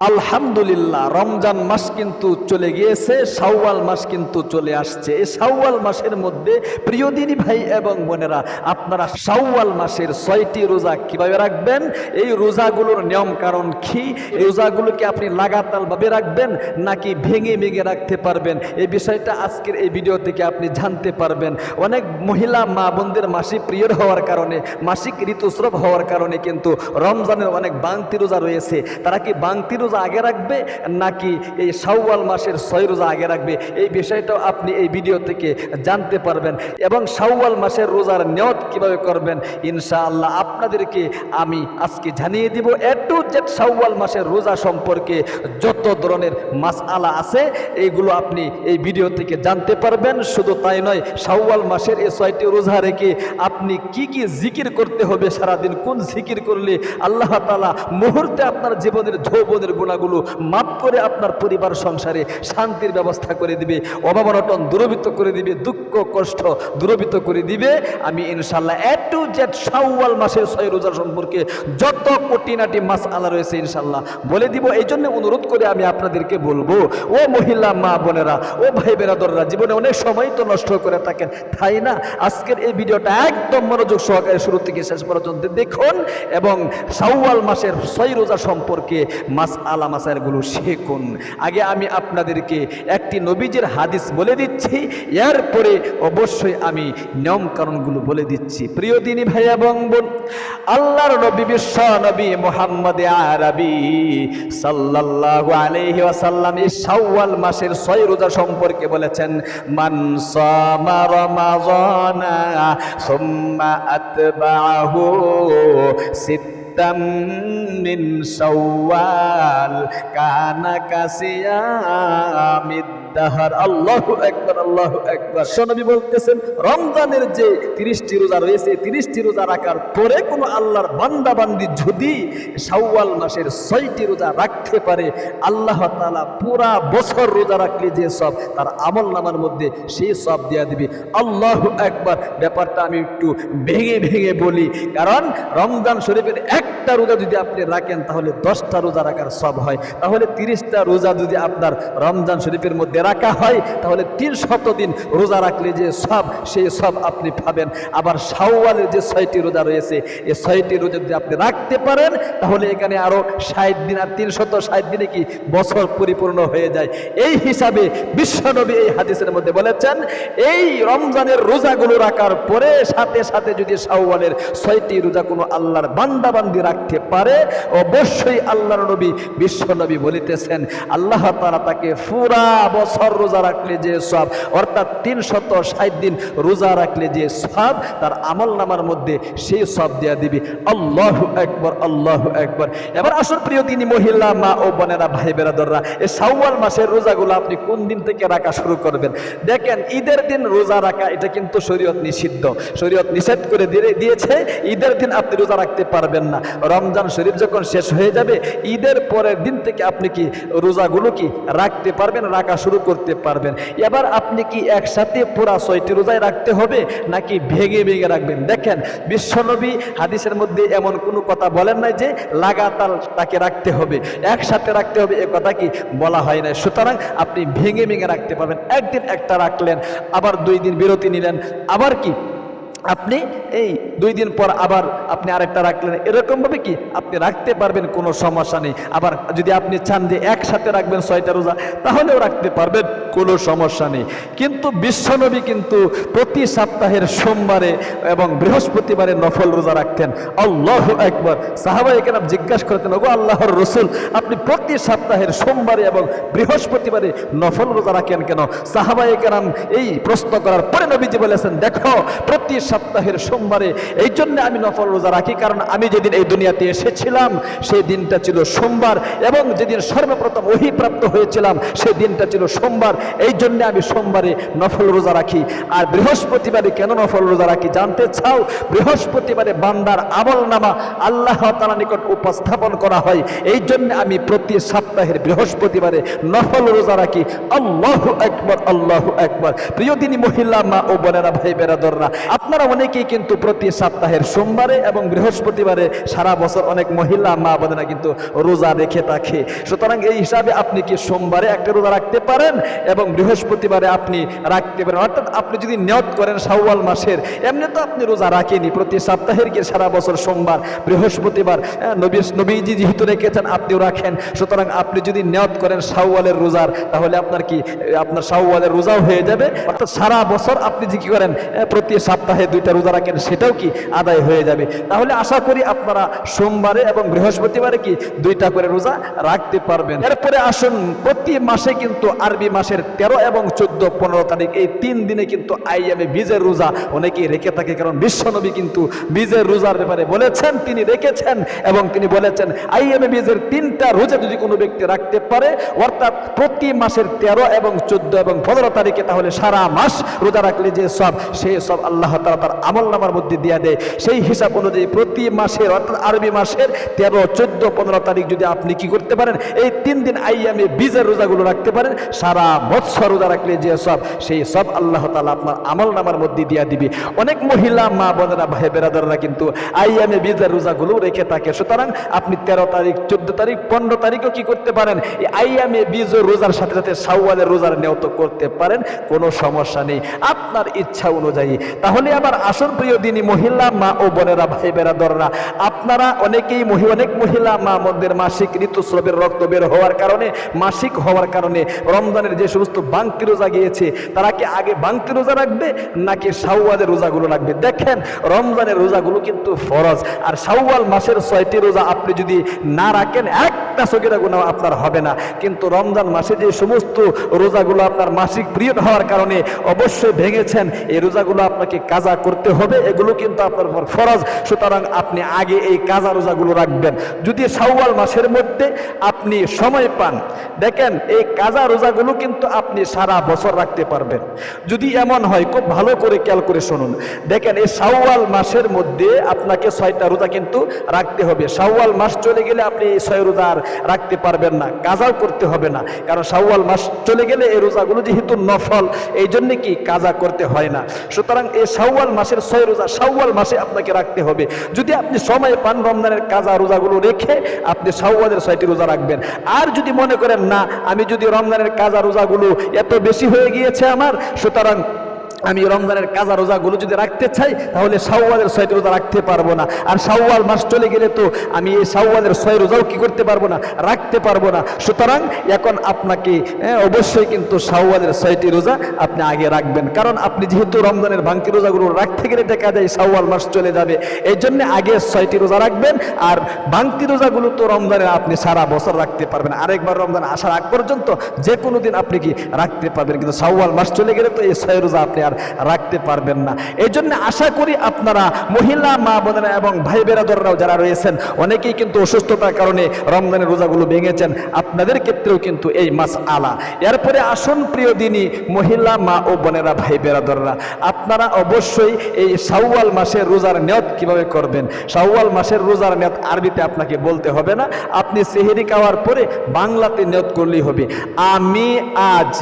আলহামদুলিল্লাহ, রমজান মাস কিন্তু চলে গিয়েছে, শাওয়াল মাস কিন্তু চলে আসছে। এই সাওয়াল মাসের মধ্যে প্রিয় দিনী ভাই এবং বোনেরা, আপনারা শাওয়াল মাসের ছয়টি রোজা কীভাবে রাখবেন? এই রোজাগুলোর নিয়ম কারণ কি? এই রোজাগুলোকে আপনি লাগাতারভাবে রাখবেন নাকি ভেঙে ভেঙে রাখতে পারবেন? এই বিষয়টা আজকের এই ভিডিও থেকে আপনি জানতে পারবেন। অনেক মহিলা মা বোনদের মাসিক পিরিয়ড হওয়ার কারণে, মাসিক ঋতুস্রব হওয়ার কারণে কিন্তু রমজানের অনেক বাংতি রোজা রয়েছে। তারা কি বাংতি রোজা আগে রাখবে নাকি এই শাওয়াল মাসের ছয় রোজা আগে রাখবে? এই বিষয়টাও আপনি এই ভিডিও থেকে জানতে পারবেন। এবং শাওয়াল মাসের রোজার নিয়ত কীভাবে করবেন? ইনশাআল্লাহ আপনাদেরকে আমি আজকে জানিয়ে দিব এ টু জেড শাওয়াল মাসের রোজা সম্পর্কে যত ধরনের মাস আলা আছে, এইগুলো আপনি এই ভিডিও থেকে জানতে পারবেন। শুধু তাই নয়, শাওয়াল মাসের এই ছয়টি রোজা রেখে আপনি কি কি জিকির করতে হবে সারাদিন? কোন জিকির করলে আল্লাহ তালা মুহূর্তে আপনার জীবনের যৌবনের গুণাগুলো মাফ করে আপনার পরিবার সংসারে শান্তির ব্যবস্থা করে দিবে, অভাবনটন দূরবিত করে দিবে, দুঃখ, কষ্ট দূরবিত করে দিবে। আমি ইনশাল্লাহ এ টু জেড শাওয়াল মাসের ছয় রোজা সম্পর্কে যত কোটিনাটি মাস আলা রয়েছে ইনশাল্লাহ বলে দিব। এই জন্য অনুরোধ করে আমি আপনাদেরকে বলব, ও মহিলা মা বোনেরা, ও ভাই বেরাদররা জীবনে অনেক সময় তো নষ্ট করে থাকেন, তাই না? আজকের এই ভিডিওটা একদম মনোযোগ সহকারে শুরু থেকে শেষ পর্যন্ত দেখুন এবং শাওয়াল মাসের ছয় রোজা সম্পর্কে মাস আলা মাসাইলগুলো শেখুন। আগে আমি আপনাদেরকে একটি নবীজের হাদিস বলে দিচ্ছি, এরপরে অবশ্যই আমি নিয়ম কারণগুলো বলে দিচ্ছি। প্রিয় দিনী ভাই এবং বোন, আল্লাহর নবী বিশ্ব নবী মোহাম্মদ আরবি সাল্লাল্লাহু আলাইহি ওয়াসাল্লাম এই শাওয়াল মাসের ছয় রোজা সম্পর্কে বলেছেন, মান সামা রমাযানা সুম্মা আতবাহু সিত্তাম মিন শাওয়াল কানা কাসিয়ামিদ আল্লাহু একবার আল্লাহু একবার বলতেছেন, রমজানের যে তিরিশটি রোজা রয়েছে তিরিশটি আল্লাহর বান্দা বান্দি যদি ছয়টি রোজা রাখতে পারে, আল্লাহ তাআলা পুরা বছর রোজা রাখলে যে সব তার আমল নামার মধ্যে সেই সব দেয়া দিবে। আল্লাহু একবার ব্যাপারটা আমি একটু ভেঙে ভেঙে বলি, কারণ রমজান শরীফের একটা রোজা যদি আপনি রাখেন, তাহলে দশটা রোজা রাখার সব হয়। তাহলে তিরিশটা রোজা যদি আপনার রমজান শরীফের মধ্যে রাখা হয়, তাহলে তিন শত দিন রোজা রাখলে যে সব, সেই সব আপনি পাবেন। আবার শাওয়ালের যে ছয়টি রোজা রয়েছে, এই ছয়টি রোজা যদি আপনি রাখতে পারেন, তাহলে এখানে আরও ষাট দিন আর তিনশত ষাট দিনে কি বছর পরিপূর্ণ হয়ে যায়। এই হিসাবে বিশ্বনবী এই হাদিসের মধ্যে বলেছেন, এই রমজানের রোজাগুলো রাখার পরে সাথে সাথে যদি শাওয়ালের ছয়টি রোজা কোনো আল্লাহর বান্দাবান্দি রাখতে পারে, অবশ্যই আল্লাহর নবী বিশ্বনবী বলিতেছেন, আল্লাহ তারা তাকে পুরা বছর রোজা রাখলে যে সব, অর্থাৎ তিনশত ষাট দিন রোজা রাখলে যে সব, তার আমল নামার মধ্যে সেই সব দেয়া দিবি। আল্লাহ একবার আল্লাহ একবার এবার আসল প্রিয় তিনি মহিলা, মা ও বোনেরা ভাই বেরাদররা এই শাওয়াল মাসের রোজাগুলো আপনি কোন দিন থেকে রাখা শুরু করবেন? দেখেন, ঈদের দিন রোজা রাখা, এটা কিন্তু শরীয়ত নিষিদ্ধ। শরীয়ত নিষেধ করে দিয়ে দিয়েছে, ঈদের দিন আপনি রোজা রাখতে পারবেন না। রমজান শরীফ যখন শেষ হয়ে যাবে, ঈদের পরের দিন থেকে আপনি কি রোজাগুলো কি রাখতে পারবেন, রাখা শুরু করতে পারবেন। এবার আপনি কি একসাথে পুরা ছয়টি রোজায় রাখতে হবে, নাকি ভেঙে ভেঙে রাখবেন? দেখেন, বিশ্বনবী হাদিসের মধ্যে এমন কোনো কথা বলেন নাই যে লাগাতার তাকে রাখতে হবে। একসাথে রাখতে হবে, এ কথা কি বলা হয় নাই। সুতরাং আপনি ভেঙে ভেঙে রাখতে পারবেন। একদিন একটা রাখলেন, আবার দুই দিন বিরতি নিলেন, আবার কি আপনি এই দুই দিন পর আবার আপনি আরেকটা রাখলেন। এরকমভাবে কি আপনি রাখতে পারবেন, কোনো সমস্যা নেই। আবার যদি আপনি চান যে একসাথে রাখবেন ছয়টা রোজা, তাহলেও রাখতে পারবেন। কোনো সমস্যা নেই। কিন্তু বিশ্বনবী কিন্তু প্রতি সপ্তাহের সোমবারে এবং বৃহস্পতিবারে নফল রোজা রাখতেন। আল্লাহ একবার সাহাবা এখানে জিজ্ঞাসা করতেন, ওগো আল্লাহর রসুল, আপনি প্রতি সপ্তাহের সোমবারে এবং বৃহস্পতিবারে নফল রোজা রাখেন কেন? সাহাবা এখানে এই প্রশ্ন করার পরে নবীজি বলেছেন, দেখো, প্রতি সপ্তাহের সোমবারে এই জন্য আমি নফল রোজা রাখি, কারণ আমি যেদিন এই দুনিয়াতে এসেছিলাম, সেই দিনটা ছিল সোমবার এবং যেদিন সর্বপ্রথম ওহিপ্রাপ্ত হয়েছিলাম, সেই দিনটা ছিল সোমবার। এই জন্য আমি সোমবারে নফল রোজা রাখি। আর বৃহস্পতিবারে কেন নফল রোজা রাখি জানতে চাও? বৃহস্পতিবারে বান্দার আমল নামা আল্লাহ তালা নিকট উপস্থাপন করা হয়। এই জন্য আমি প্রতি সপ্তাহের বৃহস্পতিবারে নফল রোজা রাখি। আল্লাহ একবার আল্লাহ একবার প্রিয় দিনী মহিলা, মা ও বোনেরা, ভাই বেরাদররা, আপনারা অনেকেই কিন্তু প্রতি সপ্তাহের সোমবারে এবং বৃহস্পতিবারে সারা বছর অনেক মহিলা, মা বোনেরা কিন্তু রোজা রেখে থাকে। সুতরাং এই হিসাবে আপনি কি সোমবারে একটা রোজা রাখতে পারেন? এবং বৃহস্পতিবারে আপনি রাখতে পারেন। অর্থাৎ আপনি যদি নিয়ত করেন শাওয়াল মাসের এমনি তো আপনি রোজা রাখেনি প্রতি সপ্তাহের কি সারা বছর সোমবার বৃহস্পতিবার হ্যাঁ, নবী নবীজি যেহেতু রেখেছেন আপনিও রাখেন। সুতরাং আপনি যদি নিয়ত করেন শাওয়ালের রোজার তাহলে আপনার কি আপনার শাওয়ালের রোজাও হয়ে যাবে। অর্থাৎ সারা বছর আপনি যে কী করেন প্রতি সপ্তাহে দুইটা রোজা রাখেন সেটাও কি আদায় হয়ে যাবে। তাহলে আশা করি আপনারা সোমবারে এবং বৃহস্পতিবারে কি দুইটা করে রোজা রাখতে পারবেন। এরপরে আসুন প্রতি মাসে কিন্তু আরবি মাসের তেরো এবং চোদ্দ, পনেরো তারিখ, এই তিন দিনে কিন্তু আইএমএ বীজের রোজা অনেকেই রেখে থাকে। কারণ বিশ্বনবী কিন্তু বীজের রোজার ব্যাপারে বলেছেন, তিনি রেখেছেন এবং তিনি বলেছেন আইএমএ বীজের তিনটা রোজা যদি কোনো ব্যক্তি রাখতে পারে, অর্থাৎ প্রতি মাসের তেরো এবং চোদ্দ এবং পনেরো তারিখে, তাহলে সারা মাস রোজা রাখলে যে সব সেই সব আল্লাহ তালা তার আমল নামার মধ্যে দিয়ে দেয়। সেই হিসাব অনুযায়ী প্রতি মাসের, অর্থাৎ আরবি মাসের তেরো, চোদ্দ, পনেরো তারিখ যদি আপনি কি করতে পারেন, এই তিন দিন আইয়ামে বীজের রোজাগুলো রাখতে পারেন, সারা বৎসর রোজা রাখলে যে সব, সেই সব আল্লাহ তালা আপনার আমল নামার মধ্যে দিয়া দিবে। অনেক মহিলা মা বোনেরা, ভাই বেরাদাররা কিন্তু আইয়ামে বীজের রোজাগুলো রেখে থাকে। সুতরাং আপনি তেরো তারিখ, চোদ্দ তারিখ, পনেরো তারিখও কি করতে পারেন? এই আইয়ামে বীজ রোজার সাথে সাথে সাউওয়ালের রোজার নিয়ত করতে পারেন, কোনো সমস্যা নেই। আপনার ইচ্ছা অনুযায়ী। তাহলে আবার আসল প্রিয় দিনী মহিলা মা ও বোনেরা, ভাই বেরাদররা, আপনারা অনেকেই মহি, অনেক মহিলা মা মন্দির মাসিক ঋতুস্রবের রক্ত বের হওয়ার কারণে, মাসিক হওয়ার কারণে, রমজানের যে সমস্ত বাংতি রোজা গিয়েছে, তারা কি আগে বাংতি রোজা রাখবে, নাকি সাউওয়ালের রোজাগুলো রাখবে? দেখেন, রমজানের রোজাগুলো কিন্তু ফরজ, আর সাউওয়াল মাসের ছয়টি রোজা আপনি যদি না রাখেন, একটা সগিরা গুণা আপনার হবে না। কিন্তু রমজান মাসে যে সমস্ত রোজাগুলো আপনার মাসিক পিরিয়ড হওয়ার কারণে অবশ্যই ভেঙেছেন, এই রোজাগুলো আপনাকে কাজা করতে হবে, এগুলো কিন্তু আপনার উপর ফরজ। সুতরাং আপনি আগে এই কাজা রোজাগুলো রাখবেন। যদি শাওয়াল মাসের মধ্যে আপনি সময় পান, দেখেন, এই কাজা রোজাগুলো কিন্তু আপনি সারা বছর রাখতে পারবেন। যদি এমন হয়, খুব ভালো করে খেয়াল করে শুনুন। দেখেন, এই শাওয়াল মাসের মধ্যে আপনাকে ছয়টা রোজা কিন্তু রাখতে হবে। শাওয়াল মাস চলে গেলে আপনি এই ছয় রোজা আর রাখতে পারবেন না, কাজাও করতে হবে না। কারণ শাওয়াল মাস চলে গেলে এই রোজাগুলো যেহেতু নফল, এই জন্য কি কাজা করতে হয় না। সুতরাং এই শাওয়াল মাসের ছয় রোজা শাওয়াল মাসে আপনাকে রাখতে হবে। যদি আপনি সময় পান রমজানের কাজা রোজাগুলো রেখে আপনি শাওয়ালের ছয়টি রোজা রাখবেন। আর যদি মনে করেন, না, আমি যদি রমজানের কাজা রোজাগুলো এত বেশি হয়ে গিয়েছে আমার সুতরাং আমি রমজানের কাজা রোজাগুলো যদি রাখতে চাই তাহলে শাওয়ালের ছয়টি রোজা রাখতে পারব না। আর শাওয়াল মাস চলে গেলে তো আমি এই শাওয়ালের ছয় রোজাও কি করতে পারব না? রাখতে পারব না। সুতরাং এখন আপনাকে হ্যাঁ, অবশ্যই কিন্তু শাওয়ালের ছয়টি রোজা আপনি আগে রাখবেন। কারণ আপনি যেহেতু রমজানের ভাঙতি রোজাগুলো রাখতে গেলে দেখা যায় শাওয়াল মাস চলে যাবে। এই জন্য আগে ছয়টি রোজা রাখবেন। আর ভাঙতি রোজাগুলো তো রমজানের আপনি সারা বছর রাখতে পারবেন। আরেকবার রমজান আসার আগ পর্যন্ত যে কোনো দিন আপনি কি রাখতে পারবেন। কিন্তু শাওয়াল মাস চলে গেলে তো এই ছয় রোজা আপনি আর রাখতে পারবেন না। এই জন্য আশা করি আপনারা মহিলা মা বোনেরা এবং ভাই বেরাদররাও যারা রয়েছেন, অনেকেই কিন্তু অসুস্থতার কারণে রমজানের রোজাগুলো ভেঙেছেন, আপনাদের ক্ষেত্রেও কিন্তু এই মাস আলা এরপরে আসন প্রিয় দিনী মহিলা মা ও বোনেরা, ভাই বেরাদররা। আপনারা অবশ্যই এই শাওয়াল মাসের রোজার নিয়ত কীভাবে করবেন? শাওয়াল মাসের রোজার নিয়ত আরবিতে আপনাকে বলতে হবে না। আপনি সেহেরি খাওয়ার পরে বাংলাতে নিয়ত করলেই হবে। আমি আজ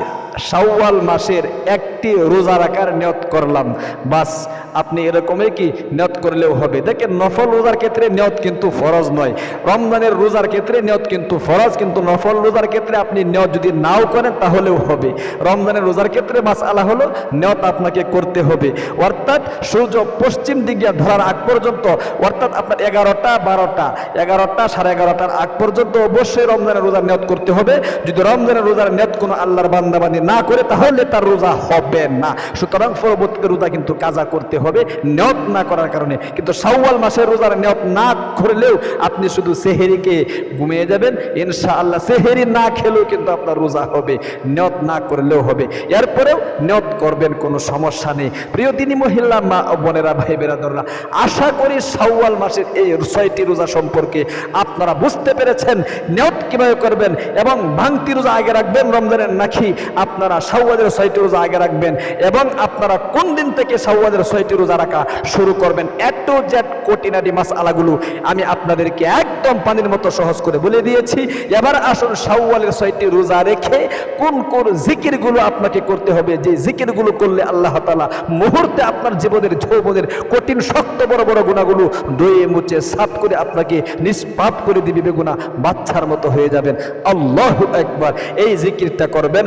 শাওয়াল মাসের একটি রোজা রাখার নিয়ত করলাম। বাস, আপনি এরকমই কি নিয়ত করলেও হবে? দেখেন, নফল রোজার ক্ষেত্রে নিয়ত কিন্তু ফরজ নয়। রমজানের রোজার ক্ষেত্রে নিয়ত কিন্তু ফরজ, কিন্তু নফল রোজার ক্ষেত্রে আপনি নিয়ত যদি নাও করেন, তাহলেও হবে। রমজানের রোজার ক্ষেত্রে মাস আলা হলো নিয়ত আপনাকে করতে হবে। অর্থাৎ সূর্য পশ্চিম দিকে ধরার আগ পর্যন্ত, অর্থাৎ আপনার এগারোটা, বারোটা, এগারোটা সাড়ে এগারোটার আগ পর্যন্ত অবশ্যই রমজানের রোজার নিয়ত করতে হবে। যদি রমজানের রোজার নিয়ত কোনো আল্লাহর বান্দাবান্দি না করে তাহলে তার রোজা হবে না। সুতরাং পরবর্তীতে রোজা কিন্তু কাজা করতে হবে নিয়ত না করার কারণে। কিন্তু শাওয়াল মাসের রোজার নিয়ত না করলেও আপনি শুধু সেহেরিকে ঘুমিয়ে যাবেন ইনশা আল্লাহ সেহেরি না খেলেও কিন্তু আপনার রোজা হবে নিয়ত না করলেও হবে। এরপরেও নিয়ত করবেন, কোনো সমস্যা নেই। প্রিয় দিনী মহিলা, মা বোনেরা ভাই বেরাদররা আশা করি শাওয়াল মাসের এই ছয়টি রোজা সম্পর্কে আপনারা বুঝতে পেরেছেন। নিয়ত কীভাবে করবেন এবং ভাঙতি রোজা আগে রাখবেন, রমজানের নাকি আপনি আপনারা শাওয়ালের ছয়টি রোজা আগে রাখবেন এবং আপনারা কোন দিন থেকে শাওয়ালের ছয়টি রোজা রাখা শুরু করবেন? এত জেট কোটিনারি মাস আলাগুলো আমি আপনাদেরকে একদম পানির মতো সহজ করে বলে দিয়েছি। এবার আসুন শাওয়ালের ছয়টি রোজা রেখে কোন কোন জিকিরগুলো আপনাকে করতে হবে? যে জিকিরগুলো করলে আল্লাহ তালা মুহূর্তে আপনার জীবনের যৌবনের কঠিন, শক্ত, বড় বড় গুণাগুলো দয়ে মুচে সাফ করে আপনাকে নিষ্পাপ করে দিবে বেগুনা বাচ্চার মতো হয়ে যাবেন। আল্লাহ একবার এই জিকিরটা করবেন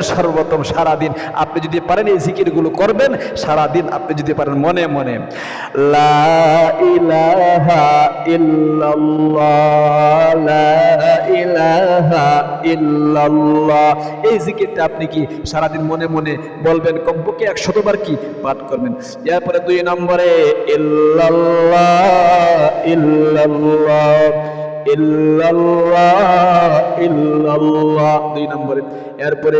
সর্বপ্রথম সারাদিন। আপনি যদি পারেন এই জিকিরগুলো করবেন, সারাদিন আপনি যদি পারেন মনে মনে। লা ইলাহা ইলাহা এই জিকিরটা আপনি কি সারাদিন মনে মনে বলবেন? কমপক্ষে একশতবার কি পাঠ করবেন? এরপরে দুই নম্বরে ইল্লাল্লাহ ইল্লাল্লাহ ইল্লাল্লাহ। দুই নম্বরে, এরপরে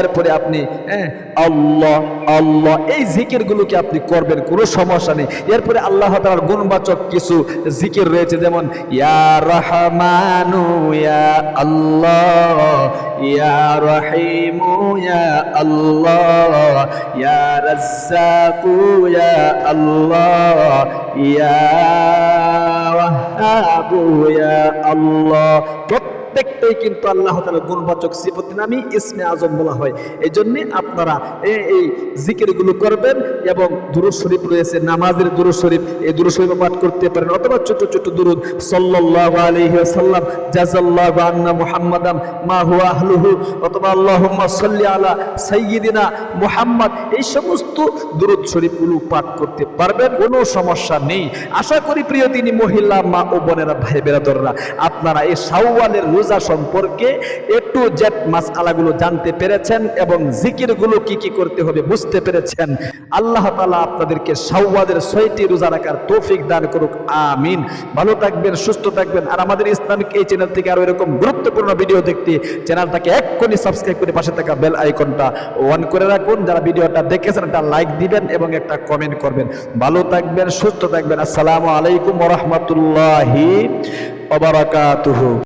এরপরে আপনি হ্যাঁ আল্লাহ আল্লাহ, এই জিকির গুলোকে আপনি করবেন? কোনো সমস্যা নেই। এরপরে আল্লাহ তাআলার গুণবাচক কিছু জিকির রয়েছে, যেমন, ইয়া রহমানু ইয়া আল্লাহ, ইয়া রহিমু ইয়া আল্লাহ, ইয়া রাজ্জাকু ইয়া আল্লাহ, ইয়া ওয়াহাবু ইয়া আল্লাহ। প্রত্যেকটাই কিন্তু আল্লাহ তাআলার গুণবাচক সিফত নামই ইসমে আজম বলা হয়। এই জন্য আপনারা এই জিকিরগুলো করবেন এবং দুরুদ শরীফ রয়েছে, নামাজের দুরুদ শরীফ, এই দুরুদ শরীফ পাঠ করতে পারেন। অথবা ছোট ছোট দুরুদ, সাল্লাল্লাহু আলাইহি ওয়াসাল্লাম, জাযাল্লাহু আন্না মুহাম্মাদাম মা আহলুহু, অথবা সাল্লি আলা মুহাম্মদ, এই সমস্ত দুরুদ শরীফগুলো পাঠ করতে পারবেন, কোনো সমস্যা নেই। আশা করি প্রিয় তিনি মহিলা, মা ও বোনেরা ভাই বেরাদররা আপনারা এই শাওয়ালের রোজা সম্পর্কে একটু জেট মাস আলাগুলো জানতে পেরেছেন এবং জিকিরগুলো কি কি করতে হবে বুঝতে পেরেছেন। আল্লাহ তাআলা আপনাদেরকে শাওয়ালের ছয়টি রোজা রাখার তৌফিক দান করুক, আমিন। ভালো থাকবেন, সুস্থ থাকবেন। আর আমাদের ইসলামিক এই চ্যানেল থেকে আরও এরকম গুরুত্বপূর্ণ ভিডিও দেখতে চ্যানেলটাকে এক্ষুনি সাবস্ক্রাইব করে পাশে থাকা বেল আইকনটা অন করে রাখুন। যারা ভিডিওটা দেখেছেন, একটা লাইক দিবেন এবং একটা কমেন্ট করবেন। ভালো থাকবেন, সুস্থ থাকবেন। আসসালামু আলাইকুম রাহমাতুল্লাহি ওয়া বারাকাতুহু।